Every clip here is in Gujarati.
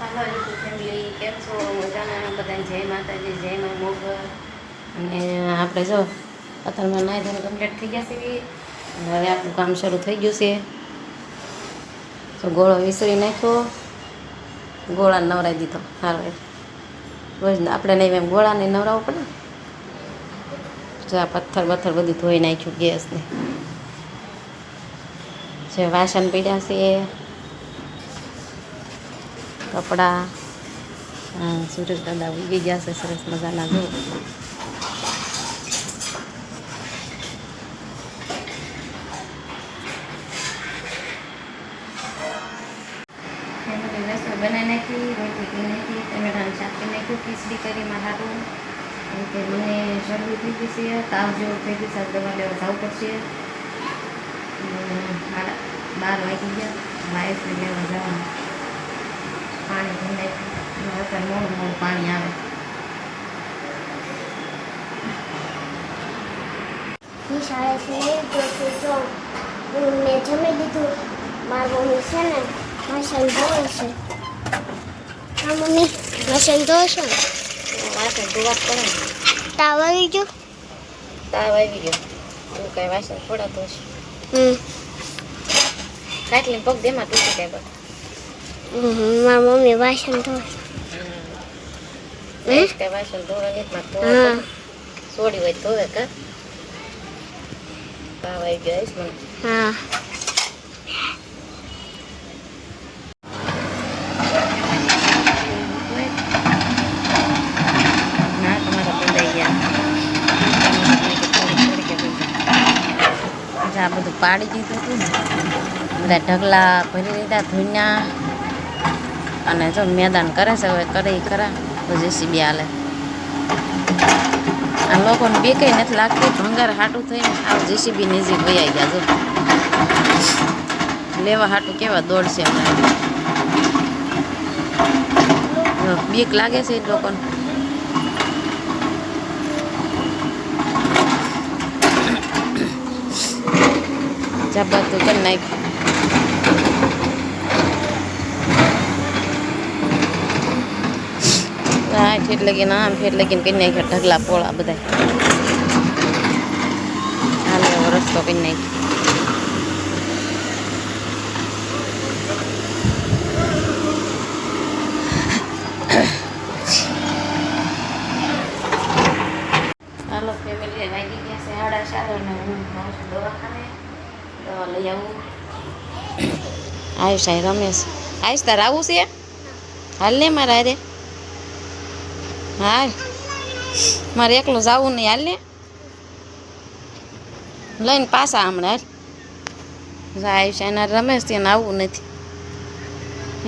હાલો યુટ્યુબ ફેમિલી કેમ છો? મજાના બધાને જય માતાજી, જય મા મોગ અને આપણે જો, અત્યારમાં નાય ધોરણ કમ્પ્લીટ થઈ ગયા છે હવે આપણું કામ શરૂ થઈ ગયું છે. તો ગોળો વિસરી નાખ્યો. ગોળાને નવરાવી દીધો. સારો રોજ આપણે નહીં એમ ગોળાને નવરાવવું પડે. જો આ પથ્થર બથ્થર બધું ધોઈ નાખ્યું ગેસને. જે વાસણ પીડ્યા છે. કપડાં. સુરેશ દાદા ઉગી ગયા છે, સરસ મજાના જો બનાવી નાખી, રોટલી કરી નાખી, ટમેટાનું કરી નાખ્યું, ખીચડી કરી મારું કે મને શરદી થઈ ગઈ છે, તાવ જેવો ગયું છે, દવા લેવા જવું પડશે. બાર વાગી ગયા વાયસને લેવા જવાનું અત્યારે મોડું મોડું પાણી આવે મેં જમી લીધું મારી મમ્મી છે ને વાસણ ધોવે છે હા મમ્મી મશીન ધોવે છે ને વાસણ ધોવા પડે તાવ આવી ગયો તાવ આવી ગયો તું કઈ વાસણ થોડા ધોશે હમ કાટલી પગ દેમાં તૂટી બસ હમ, મારી મમ્મી વાસણ ધોવે છે હે? કઈ વાસણ ધોવા નથી મારે ધોવા હા પડે. સોડી હોય તો ધોવે કા તાવ આવી ગયો આવીશ મને હા ના તમારા બંધાઈ ગયા આજે આ બધું પાડી દીધું હતું ને બધા ઢગલા ભરી લીધા ધૂન્યા અને જો મેદાન કરે છે હવે કરે ઈ ખરા તો જેસીબી હાલે. આ લોકોને બે કંઈ નથી લાગતી, ભંગાર હાટું થઈને આવું જેસીબી નજીક વયા ગયા જો. લેવા હાટું કેવા દોડશે હમણાં. બીક લાગે છે લોકોને. તો કરી નાખ્યું. હા ઠેઠ લગીને આમ ઠેઠ લગીને કરી નાખ્યા ઢગલા પોળા બધા હાલે એવો રસ્તો કરી નાખ્યો હાલો ફેમિલી વાગી ગયા છે સાડા ચાર અને હું જાઉં છું દવાખાને દવા લઈ આવું આયુષ આય રમેશ આયુષ તારે આવું છે હાલ ને મારા હારે હાલ મારે એકલું જવું નહીં, હાલ ને. લઈને પાછા હમણાં, હાલ. જા આયુષ એના રમેશ ત્યાં આવવું નથી.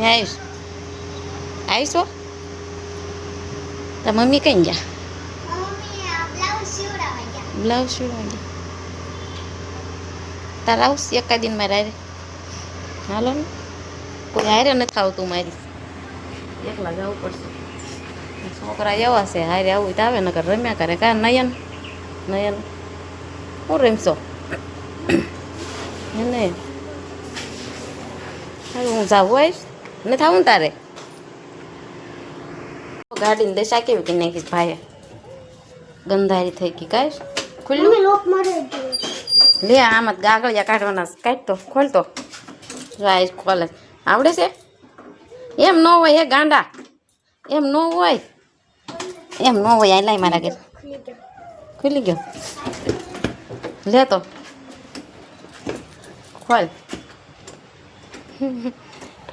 આયુષ? હો. તાર મમ્મી કઈ ગયા? બ્લાઉઝ સીવડાવી તારે આવશ એકા દિન મારે હારે. હાલો ને. કોઈ હારે નથી આવતું મારી. એકલા જવું પડશે. છોકરા એવા છે હારે આવું તો આવે નકર રમ્યા કરે. કા નયન? નયન? હું રમશો? એને? હારું હું જાવું આવીશ ને ને તારે? ગાડીને દશા કેવી કે નાખીશ ભાઈએ? ગંધારી થઈ ગઈ કાંઈ? ખુલ્લું? લે આમાં ગાગળિયા કાઢવાના કાઢતો ખોલતો રાઈસ ખોલે આવડે છે? એમ ન હોય એ ગાંડા? એમ ન હોય? એમ ન હોય આ લાઈ મારા ઘેર ખુલી ગયો. લે તો. ખોલ.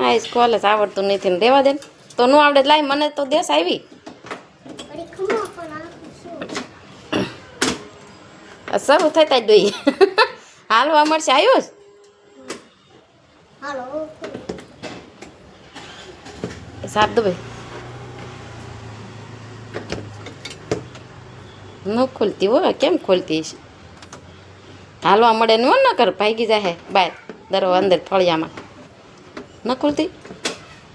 આઈસ સ્કોલ જ આવડતું નથી ને રેવા દે તો ન આવડે લાઈ મને તો દેશ આવી. સારું આ શરૂ થતા જ જોઈએ હાલવા મળશે આવ્યો જ. હાલો. સાપ દો ન ખોલતી હો કેમ ખોલતી છે? હાલવા મળે ને ન કર ભાગી જાહે બાય દરો અંદર ફળિયામાં. ન ખોલતી?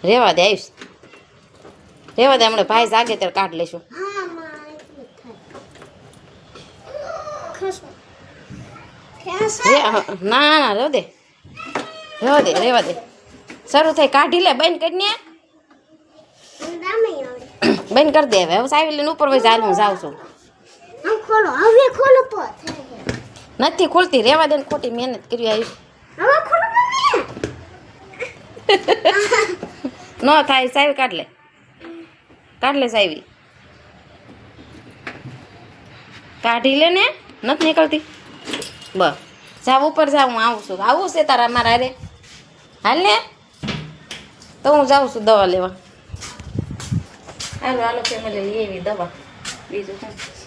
રેવા દે આવીશ રેવા દે હમણાં ભાઈ જાગે ત્યારે કાઢ. રે ના ના રેવા દે. રેવા દે રેવા દે. શરૂ થઈ કાઢી લે બંધ કરીને ને બંધ કરી દે હવે આવી લઈને ઉપર વહી ચાલ હું જાઉં છું. આમ ખોલો. હવે ખોલો પર નથી ખોલતી રેવા દે ને ખોટી મહેનત કરી આવી. હવે ખોલો ન થાય સાહેબ કાઢ લે. કાઢ લે સાવી કાઢી લે ને નથી નીકળતી. બસ. જાવ ઉપર જાવ હું આવું છું. આવું છે તારા મારા રે હાલ ને? તો હું જાઉં છું દવા લેવા. હાલો હાલો ફેમિલી એવી દવા. બીજું શું?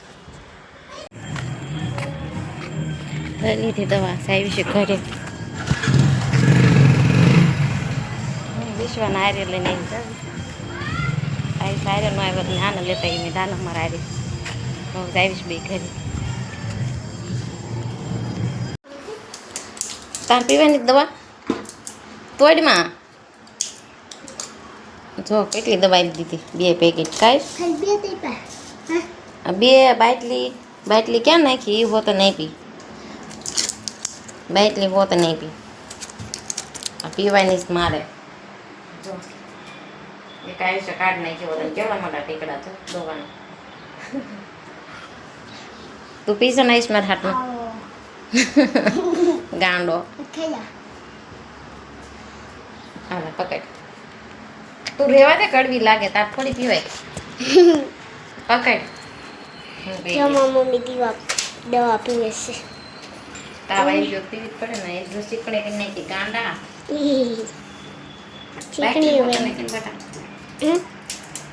લીધી દવા સાવી છે ઘરે. વિશ્વના આર્ય લઈને આવી જાવ આવીશ સારે નો આવ્યો ને આને લેતા આવી મેં દાનક મારા આર્ય હવે આવીશ બે ઘરે. તાર પીવાની દવા? તોડમાં? જો કેટલી દવા દીધી? બે પેકેટ કાંઈ હા. બે બાટલી બાટલી ક્યાં નાખી? એ હોત નહીં પી. બાટલી હોત નહીં પી આ પીવાની જ મારે એક આયુષ્ય કાર્ડ નાખ્યો હતો કેવડા મોટા ટીકડા છે દોવાના તું પીશો ને આયુષ મારા હાથમાં ગાંડો હાલ પકડ તું રેવા દે કડવી લાગે તાર થોડી પીવાય પકડ મમ્મી દીવા દવા પીવે છે તાવ આવી ગયો પીવી જ પડે ને જો ચીકણી કરી નાખી ગાંડા. ચીકણી હોય. નાખીને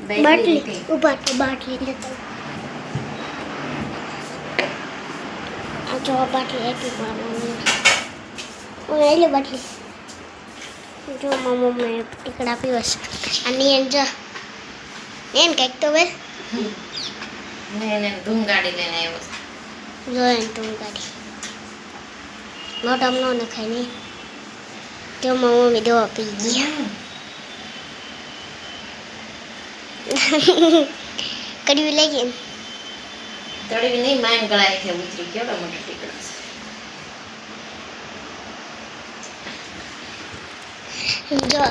બાટલી બાટલી. ઊભા તો બાટલી લેતા આ જો બાટલી આપી મારા મમ્મી હું એટલે બાટલી. જો મારા મમ્મી ટીકડા પીવે અને એને જો. એમ કંઈક તો બે ને એને ધૂમ ગાડી લઈને આવ્યો. જો એને તું ગાડી. મોઢામાં ન નખાય જો મારી મમ્મી દવા પી ગયા. કડવી લાગી ને તળવી નહીં માન ગળાએ છે ઉતરી કેવડા મોટા ટીકડા છે. જો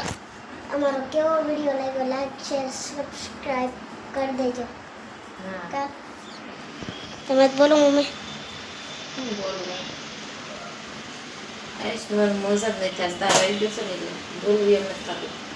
અમારો કેવો વીડિયો લાગ્યો લાઈક શેર સબસ્ક્રાઇબ કરી દેજો. હા. તમે બોલો મમ્મી. બોલું? આયુષ્માન મોજા જ નથી થતા આવી ગયો છે ને એટલે બોલવું એમ નથી થતું